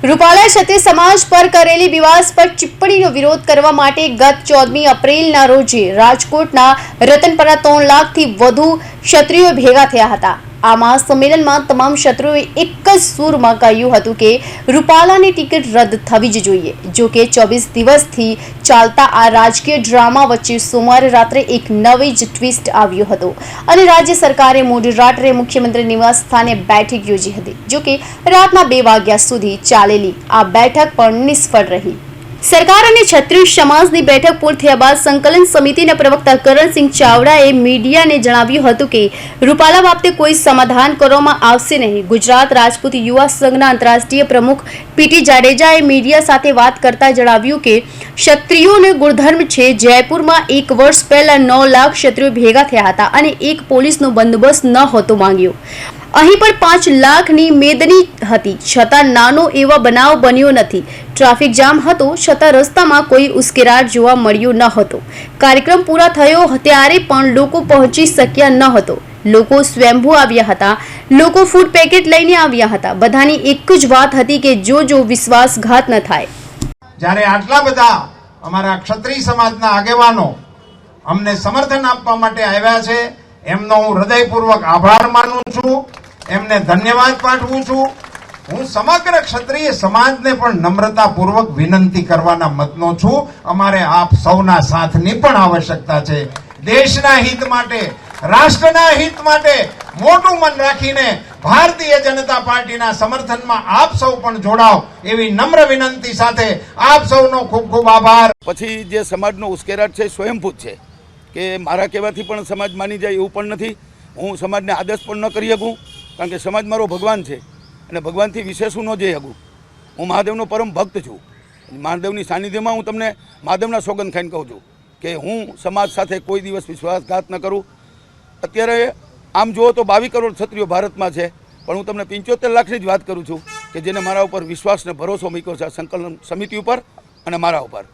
રૂપાલા ક્ષત્રિય સમાજ પર કરેલી વિવાદાસ્પદ ટિપ્પણીનો વિરોધ કરવા માટે ગત ચૌદમી એપ્રિલના રોજે રાજકોટના રતનપરા ત્રણ લાખથી વધુ ક્ષત્રિયો ભેગા થયા હતા. આ સંમેલનમાં તમામ શત્રુએ એક જ સૂરમાં કહ્યું હતું કે રૂપાલાની ટિકિટ રદ થવી જ જોઈએ. જો કે ચોવીસ દિવસથી ચાલતા આ રાજકીય ડ્રામા વચ્ચે સોમવારે રાત્રે એક નવી જ ટ્વિસ્ટ આવ્યો હતો અને રાજ્ય સરકારે મોડી રાત્રે મુખ્યમંત્રી નિવાસ સ્થાને બેઠક યોજી હતી. જો કે રાતના બે વાગ્યા સુધી ચાલેલી આ બેઠક પણ નિષ્ફળ રહી. સરકાર અને છત્રીસ સમાજની બેઠક પૂર્ણ થયા બાદ સંકલન સમિતિના પ્રવક્તા કરણસિંહ ચાવડાએ મીડિયાને જણાવ્યું હતું કે, રૂપાલા બાબતે કોઈ સમાધાન કરવામાં આવશે નહીં. ગુજરાત રાજપૂત યુવા સંઘના આંતરરાષ્ટ્રીય પ્રમુખ પીટી જાડેજાએ મીડિયા સાથે વાત કરતા જણાવ્યું કે, ક્ષત્રિયોને ગુણધર્મ છે જયપુરમાં એક વર્ષ પહેલા નવ લાખ ક્ષત્રિયો ભેગા થયા હતા અને એક પોલીસનો બંદોબસ્ત ન હોતો માંગ્યો. અહીં પણ પાંચ લાખની મેદની હતી. છતાં નાનો એવો બનાવ બન્યો નથી. ટ્રાફિક જામ હતો, છતાં રસ્તામાં કોઈ ઉશ્કેરાટ જોવા મળ્યો ન હતો. કાર્યક્રમ પૂરા થયો ત્યારે પણ લોકો પહોંચી શક્યા ન હતો. લોકો સ્વયંભૂ આવ્યા હતા. લોકો ફૂડ પેકેટ લઈને આવ્યા હતા. બધાની એક જ વાત હતી કે જો જો વિશ્વાસઘાત ન થાય. જ્યારે આટલા બધા અમારા ક્ષત્રિય સમાજના આગેવાનો અમને સમર્થન આપવા માટે આવ્યા છે, એમનો હું હૃદયપૂર્વક આભાર માનું છું. એમને ધન્યવાદ પાઠવું છું. હું સમગ્ર ક્ષત્રિય સમાજને પણ નમ્રતાપૂર્વક વિનંતી કરવાના મતનો છું. અમારે આપ સૌના સાથની પણ આવશ્યકતા છે. દેશના હિત માટે, રાષ્ટ્રના હિત માટે મોટું મન રાખીને ભારતીય જનતા પાર્ટીના સમર્થનમાં આપ સૌ પણ જોડાવ એવી નમ્ર વિનંતી સાથે આપ સૌનો ખૂબ ખૂબ આભાર. પછી જે સમાજનો ઉશ્કેરાટ છે સ્વયંભૂત છે કે મારા કહેવાથી પણ સમાજ માની જાય એવું પણ નથી. હું સમાજને આદેશ પણ ન કરી શકું. કારણ કે સમાજ મારો ભગવાન છે અને ભગવાનથી વિશેષ હું ન જઈ શકું. હું મહાદેવનો પરમ ભક્ત છું. મહાદેવની સાનિધ્યમાં હું તમને મહાદેવના સોગંદ ખાઈને કહું છું કે હું સમાજ સાથે કોઈ દિવસ વિશ્વાસઘાત ન કરું. અત્યારે આમ જુઓ તો બાવીસ કરોડ ક્ષત્રિયો ભારતમાં છે, પણ હું તમને પંચોતેર લાખની જ વાત કરું છું કે જેને મારા ઉપર વિશ્વાસ ને ભરોસો મૂક્યો છે સંકલન સમિતિ ઉપર અને મારા ઉપર.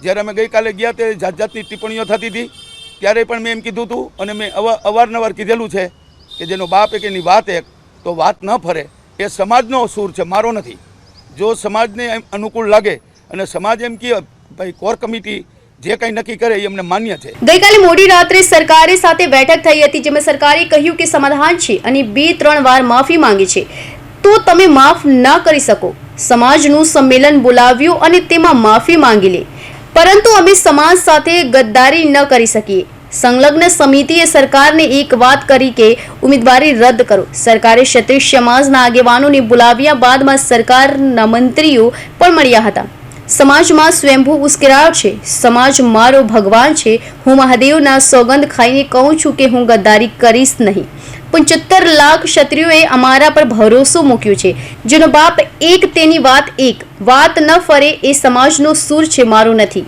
જ્યારે અમે ગઈકાલે ગયા ત્યારે જાત જાતની ટિપ્પણીઓ થતી હતી, ત્યારે પણ મેં એમ કીધું હતું અને મેં અવા અવારનવાર કીધેલું છે કે જેનો બાપ એક એની વાત એક, તો વાત ન ફરે. એ સમાજનો સૂર છે, મારો નથી. જો સમાજને એમ અનુકૂળ લાગે અને સમાજ એમ કહે ભાઈ, કોર કમિટી જે કંઈ નક્કી કરે એ અમને માન્ય છે. ગઈકાલે મોડી રાત્રે સરકારે સાથે બેઠક થઈ હતી, જેમાં સરકારે કહ્યું કે સમાધાન છે અને બે ત્રણ વાર માફી માંગી છે. તો તમે માફ ન કરી શકો. સમાજનું સંમેલન બોલાવ્યું અને તેમાં માફી માંગી લે. પરંતુ અમે સમાજ સાથે ગદ્દારી ન કરી શકીએ. સંલગ્ન સમિતિએ સરકારને એક વાત કરી કે ઉમેદવારી રદ કરો. સરકારે ક્ષત્રિય સમાજના આગેવાનોને બોલાવ્યા બાદમાં સરકારના મંત્રીઓ પણ મળ્યા હતા. સમાજમાં સ્વયંભૂ ઉશ્કેરાવ છે. સમાજ મારો ભગવાન છે. હું મહાદેવના સોગંદ ખાઈને કહું છું કે હું ગદ્દારી કરીશ નહીં. પંચોતેર લાખ ક્ષત્રિયોએ અમારા પર ભરોસો મૂક્યો છે. જેનો બાપ એક તેની વાત એક. વાત ન ફરે એ સમાજનો સૂર છે, મારો નથી.